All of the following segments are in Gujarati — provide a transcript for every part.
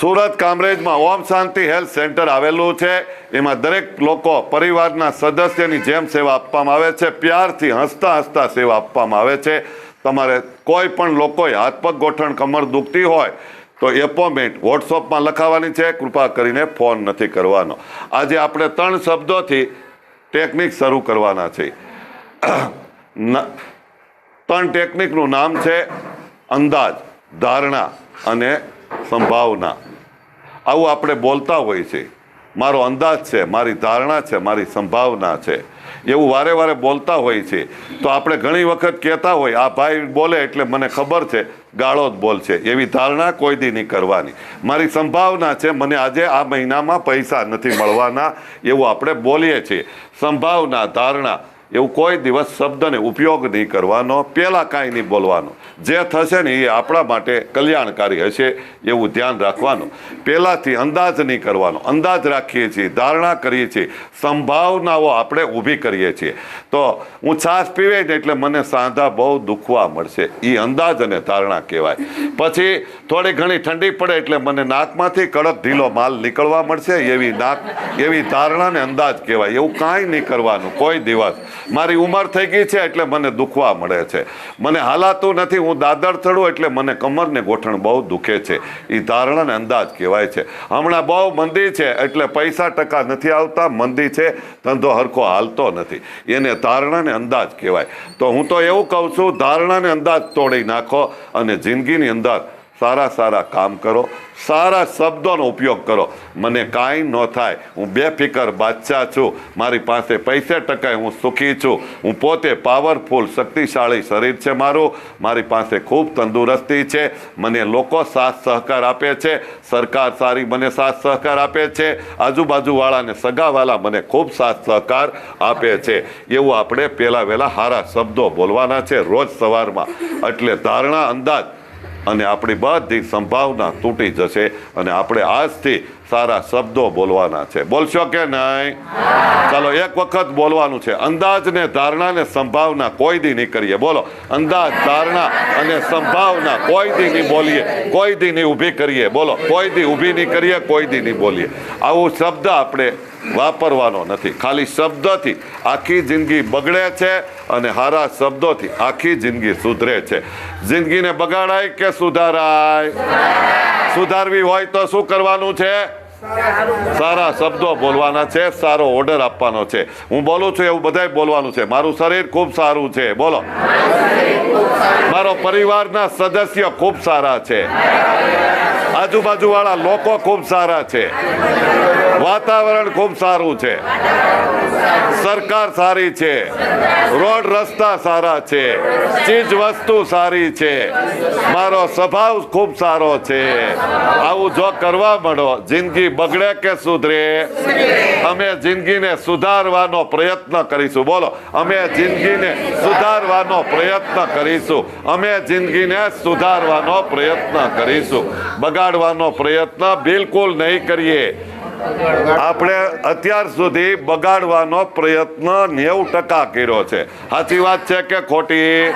સુરત કામરેજમાં ઓમ શાંતિ હેલ્થ સેન્ટર આવેલું છે. એમાં દરેક લોકો પરિવારના સદસ્યની જેમ સેવા આપવામાં આવે છે. પ્યારથી હસતા હસતા સેવા આપવામાં આવે છે. તમારે કોઈ પણ લોકોએ હાથપગ ગોઠણ, કમર દુખતી હોય તો એપોઇન્ટમેન્ટ વોટ્સઅપમાં લખાવવાની છે. કૃપા કરીને ફોન નથી કરવાનો. આજે આપણે ત્રણ શબ્દોથી ટેકનિક શરૂ કરવાના છે. ત્રણ ટેકનિકનું નામ છે અંદાજ, ધારણા અને સંભાવના. આવું આપણે બોલતા હોય છે. મારો અંદાજ છે, મારી ધારણા છે, મારી સંભાવના છે. એવું વારે વારે બોલતા હોય છે. તો આપણે ઘણી વખત કહેતા હોય, આ ભાઈ બોલે એટલે મને ખબર છે, ગાળો જ બોલશે. એવી ધારણા કોઈ દી નહીં કરવાની. મારી સંભાવના છે, મને આજે આ મહિનામાં પૈસા નથી મળવાના એવું આપણે બોલીએ છીએ. સંભાવના, ધારણા એવું કોઈ દિવસ શબ્દને ઉપયોગ નહીં કરવાનો પહેલાં કાંઈ નહીં બોલવાનું. જે થશે ને એ આપણા માટે કલ્યાણકારી હશે એવું ધ્યાન રાખવાનું. પહેલાંથી અંદાજ નહીં કરવાનો. અંદાજ રાખીએ છીએ, ધારણા કરીએ છીએ, સંભાવનાઓ આપણે ઊભી કરીએ છીએ. તો હું છાશ પીવે ને એટલે મને સાંધા બહુ દુખવા મળશે. એ અંદાજ અને ધારણા કહેવાય. પછી થોડી ઘણી ઠંડી પડે એટલે મને નાકમાંથી કડક ઢીલો માલ નીકળવા મળશે. એવી નાક, એવી ધારણા ને અંદાજ કહેવાય. એવું કાંઈ નહીં કરવાનું. કોઈ દિવસ. મારી ઉંમર થઈ ગઈ છે એટલે મને દુખવા મળે છે. મને હાલાતું નથી, હું દાદર ચડું એટલે મને કમરને ગોઠણ બહુ દુખે છે. એ ધારણાને અંદાજ કહેવાય છે. હમણાં બહુ મંદી છે એટલે પૈસા ટકા નથી આવતા, મંદી છે, ધંધો હરખો હાલતો નથી. એને ધારણાને અંદાજ કહેવાય. તો હું તો એવું કહું છું, ધારણાને અંદાજ તોડી નાખો અને જિંદગીની અંદર સારા સારા કામ કરો, સારા શબ્દોનો ઉપયોગ કરો. મને કાંઈ ન થાય. હું બેફિકર બાદશાહ છું. મારી પાસે પૈસે ટકાએ હું સુખી છું. હું પોતે પાવરફુલ શક્તિશાળી શરીર છે મારું. મારી પાસે ખૂબ તંદુરસ્તી છે. મને લોકો સાથ સહકાર આપે છે. સરકાર સારી મને સાથ સહકાર આપે છે. આજુબાજુવાળાને સગાવાલા મને ખૂબ સાથ સહકાર આપે છે. એવું આપણે પહેલાં વહેલા સારા શબ્દો બોલવાના છે રોજ સવારમાં. એટલે ધારણા અંદાજ અને આપણી બધી સંભાવના તૂટી જશે અને આપણે આજથી સારા શબ્દો બોલવાના છે. બોલશો કે નહીં? ચાલો, એક વખત બોલવાનું છે. અંદાજ ને ધારણા ને સંભાવના કોઈ દી નહીં કરીએ. બોલો, અંદાજ, ધારણા અને સંભાવના કોઈ દી નહીં બોલીએ. કોઈ દી નહીં ઊભી કરીએ. બોલો, કોઈ દી ઊભી નહીં કરીએ, કોઈ દી નહીં બોલીએ. આવું શબ્દ આપણે વાપરવાનો નથી. ખાલી શબ્દથી આખી જિંદગી બગડે છે અને હારા શબ્દોથી આખી જિંદગી સુધરે છે. જિંદગીને બગાડાય કે સુધારાય? સુધારવી હોય તો શું કરવાનું છે? સારા શબ્દો બોલવાના છે, સારો ઓર્ડર આપવાનો છે. હું બોલું છું એવું બધાય બોલવાનું છે. મારું શરીર ખૂબ સારું છે. બોલો. મારો પરિવારના સદસ્ય ખૂબ સારા છે. આજુબાજુ વાળા લોકો ખૂબ સારા છે. વાતાવરણ ખૂબ સારું છે. સરકાર સારી છે. રોડ રસ્તા સારા છે. ચીજ વસ્તુ સારી છે. મારો સ્વભાવ ખૂબ સારો છે. આવું જો કરવા મળો, જિંદગી બગડે કે સુધરે, અમે જિંદગીને સુધારવાનો પ્રયત્ન કરીશું. બોલો, અમે જિંદગીને સુધારવાનો પ્રયત્ન કરીશું. અમે જિંદગીને સુધારવાનો પ્રયત્ન કરીશું. બગાડવાનો પ્રયત્ન બિલકુલ નહીં કરીએ. આપણે અત્યાર સુધી બગાડવાનો પ્રયત્ન નેવું ટકા કર્યો છે. સાચી વાત છે કે ખોટી?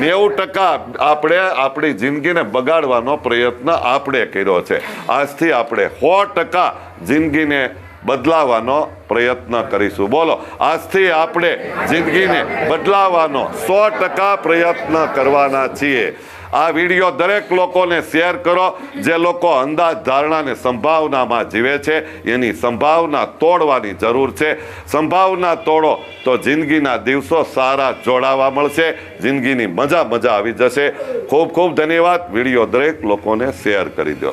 નેવું ટકા આપણે આપણી જિંદગીને બગાડવાનો પ્રયત્ન આપણે કર્યો છે. આજથી આપણે સો ટકા જિંદગીને બદલાવાનો પ્રયત્ન કરીશું. બોલો, આજથી આપણે જિંદગીને બદલાવાનો સો ટકા પ્રયત્ન કરવાના છીએ. આ વીડિયો દરેક લોકોને શેર કરો. જે લોકો અંદાજ ધારણાને સંભાવનામાં જીવે છે, એની સંભાવના તોડવાની જરૂર છે. સંભાવના તોડો તો જિંદગીના દિવસો સારા જોડાવા મળશે. જિંદગીની મજા મજા આવી જશે. ખૂબ ખૂબ ધન્યવાદ. વીડિયો દરેક લોકોને શેર કરી દો.